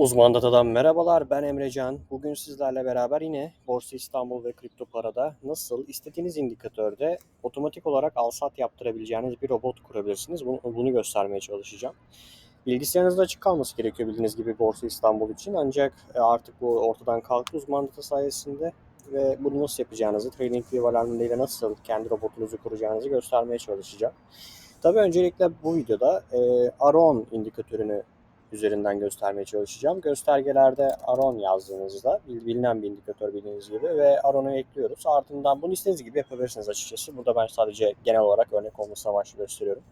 Uzman Data'dan merhabalar. Ben Emrecan. Bugün sizlerle beraber yine Borsa İstanbul ve Kripto Para'da nasıl istediğiniz indikatörde otomatik olarak al-sat yaptırabileceğiniz bir robot kurabilirsiniz. Bunu, bunu göstermeye çalışacağım. Bilgisayarınızda açık kalması gerekiyor bildiğiniz gibi Borsa İstanbul için. Ancak e, artık bu ortadan kalktı uzman data sayesinde ve bunu nasıl yapacağınızı, TradingView alarmlarıyla nasıl kendi robotunuzu kuracağınızı göstermeye çalışacağım. Tabii öncelikle bu videoda e, Aron indikatörünü üzerinden göstermeye çalışacağım. Göstergelerde Aron yazdığınızda bilinen bir indikatör bildiğiniz gibi ve Aron'u ekliyoruz. Ardından bunu istediğiniz gibi yapabilirsiniz açıkçası. Burada ben sadece genel olarak örnek olması amaçlı gösteriyorum.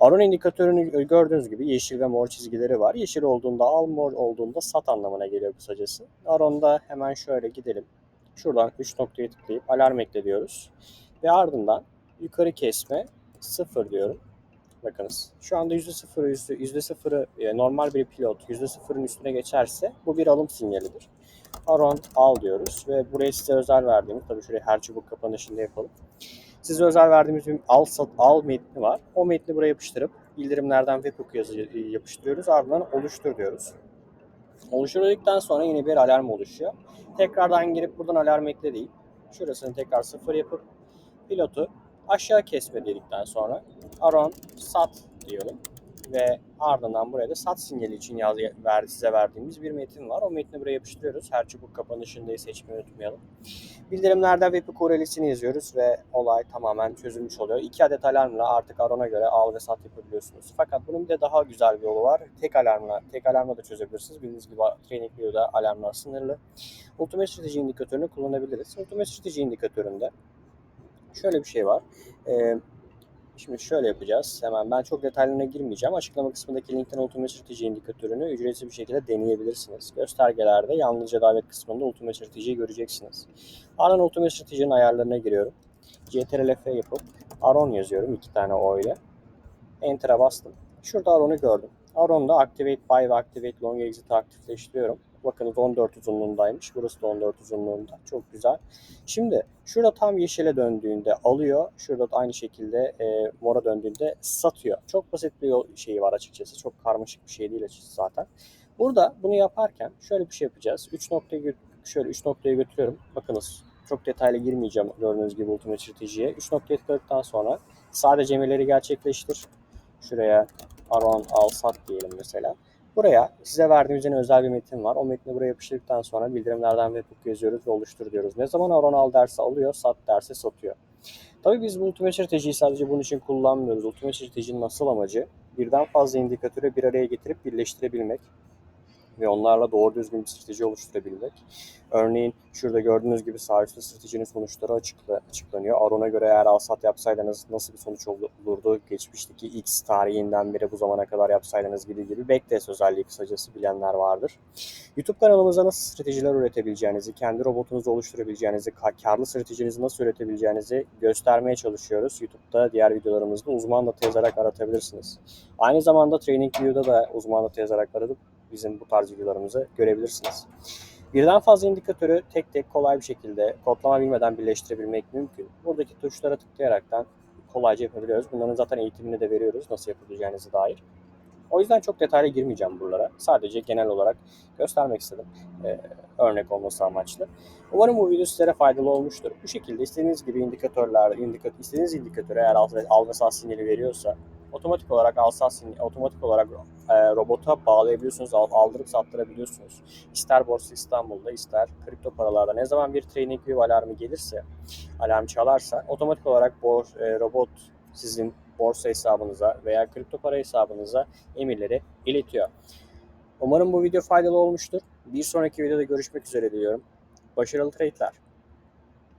Aron indikatörünü gördüğünüz gibi yeşil ve mor çizgileri var. Yeşil olduğunda al, mor olduğunda sat anlamına geliyor kısacası. Aron'da hemen şöyle gidelim. Şuradan 3 noktaya tıklayıp alarm ekle diyoruz. Ve ardından yukarı kesme 0 diyorum. Bakınız şu anda %0'ı %0'ı e, normal bir pilot %0'ın üstüne geçerse bu bir alım sinyalidir. Around al diyoruz ve buraya size özel verdiğimiz tabii şuraya her çubuk kapanışında yapalım. Size özel verdiğimiz bir al sat al metni var. O metni buraya yapıştırıp bildirimlerden webhook yazı yapıştırıyoruz. Ardından oluştur diyoruz. Oluşturduktan sonra yine bir alarm oluşuyor. Tekrardan girip buradan alarm ekle deyip şurasını tekrar sıfır yapıp pilotu aşağı kesme dedikten sonra Aron sat diyorum ve ardından buraya da sat sinyali için yaz, ver, size verdiğimiz bir metin var. O metni buraya yapıştırıyoruz. Her çubuk kapanışında seçmeyi unutmayalım. Bildirimlerde web korelisini yazıyoruz ve olay tamamen çözülmüş oluyor. İki adet alarmla artık Aron'a göre al ve sat yapabiliyorsunuz. Fakat bunun bir de daha güzel bir yolu var. Tek alarmla, tek alarmla da çözebilirsiniz. Bildiğiniz gibi Training View'da alarmlar sınırlı. Ultimate Strateji indikatörünü kullanabiliriz. Ultimate Strateji indikatöründe şöyle bir şey var. Ee, Şimdi şöyle yapacağız. Hemen ben çok detaylarına girmeyeceğim. Açıklama kısmındaki linkten Ultimate Strateji indikatörünü ücretsiz bir şekilde deneyebilirsiniz. Göstergelerde yalnızca davet kısmında Ultimate Strateji'yi göreceksiniz. Ardından Ultimate Strateji'nin ayarlarına giriyorum. CTRL-F yapıp Aron yazıyorum iki tane O ile. Enter'a bastım. Şurada Aron'u gördüm. Aron'da Activate Buy ve Activate Long Exit'i aktifleştiriyorum. Bakınız 14 uzunluğundaymış. Burası da 14 uzunluğunda. Çok güzel. Şimdi şurada tam yeşile döndüğünde alıyor. Şurada da aynı şekilde e, mora döndüğünde satıyor. Çok basit bir yol şeyi var açıkçası. Çok karmaşık bir şey değil açıkçası zaten. Burada bunu yaparken şöyle bir şey yapacağız. 3 noktayı şöyle 3 noktaya götürüyorum. Bakınız çok detaylı girmeyeceğim gördüğünüz gibi Ultimate Strateji'ye. 3 noktaya tıkladıktan sonra sadece emirleri gerçekleştir. Şuraya Aron al sat diyelim mesela. Buraya size verdiğimiz yine özel bir metin var. O metni buraya yapıştırdıktan sonra bildirimlerden webhook yazıyoruz ve oluştur diyoruz. Ne zaman Aron al derse alıyor, sat derse satıyor. Tabii biz bu Ultimate stratejiyi sadece bunun için kullanmıyoruz. Ultimate stratejinin asıl amacı birden fazla indikatörü bir araya getirip birleştirebilmek ve onlarla doğru düzgün bir strateji oluşturabilmek. Örneğin şurada gördüğünüz gibi sağ üstte stratejinin sonuçları açıkla, açıklanıyor. Aron'a göre eğer alsat yapsaydınız nasıl bir sonuç olurdu? Geçmişteki X tarihinden beri bu zamana kadar yapsaydınız gibi gibi backtest özelliği kısacası bilenler vardır. YouTube kanalımıza nasıl stratejiler üretebileceğinizi, kendi robotunuzu oluşturabileceğinizi, karlı stratejinizi nasıl üretebileceğinizi göstermeye çalışıyoruz. YouTube'da diğer videolarımızda uzman data yazarak aratabilirsiniz. Aynı zamanda TrainingView'da da uzman data yazarak aratıp bizim bu tarz videolarımızı görebilirsiniz. Birden fazla indikatörü tek tek kolay bir şekilde kodlama bilmeden birleştirebilmek mümkün. Buradaki tuşlara tıklayaraktan kolayca yapabiliyoruz. Bunların zaten eğitimini de veriyoruz nasıl yapabileceğinize dair. O yüzden çok detaylı girmeyeceğim buralara. Sadece genel olarak göstermek istedim. Ee, örnek olması amaçlı. Umarım bu video sizlere faydalı olmuştur. Bu şekilde istediğiniz gibi indikatörler, indikat, istediğiniz indikatör eğer al, al ve sat sinyali veriyorsa otomatik olarak alsat sinyali, otomatik olarak e, robota bağlayabiliyorsunuz, aldırıp sattırabiliyorsunuz. İster Borsa İstanbul'da, ister kripto paralarda ne zaman bir TradingView alarmı gelirse, alarm çalarsa otomatik olarak bor, e, robot sizin borsa hesabınıza veya kripto para hesabınıza emirleri iletiyor. Umarım bu video faydalı olmuştur. Bir sonraki videoda görüşmek üzere diliyorum. Başarılı trade'ler.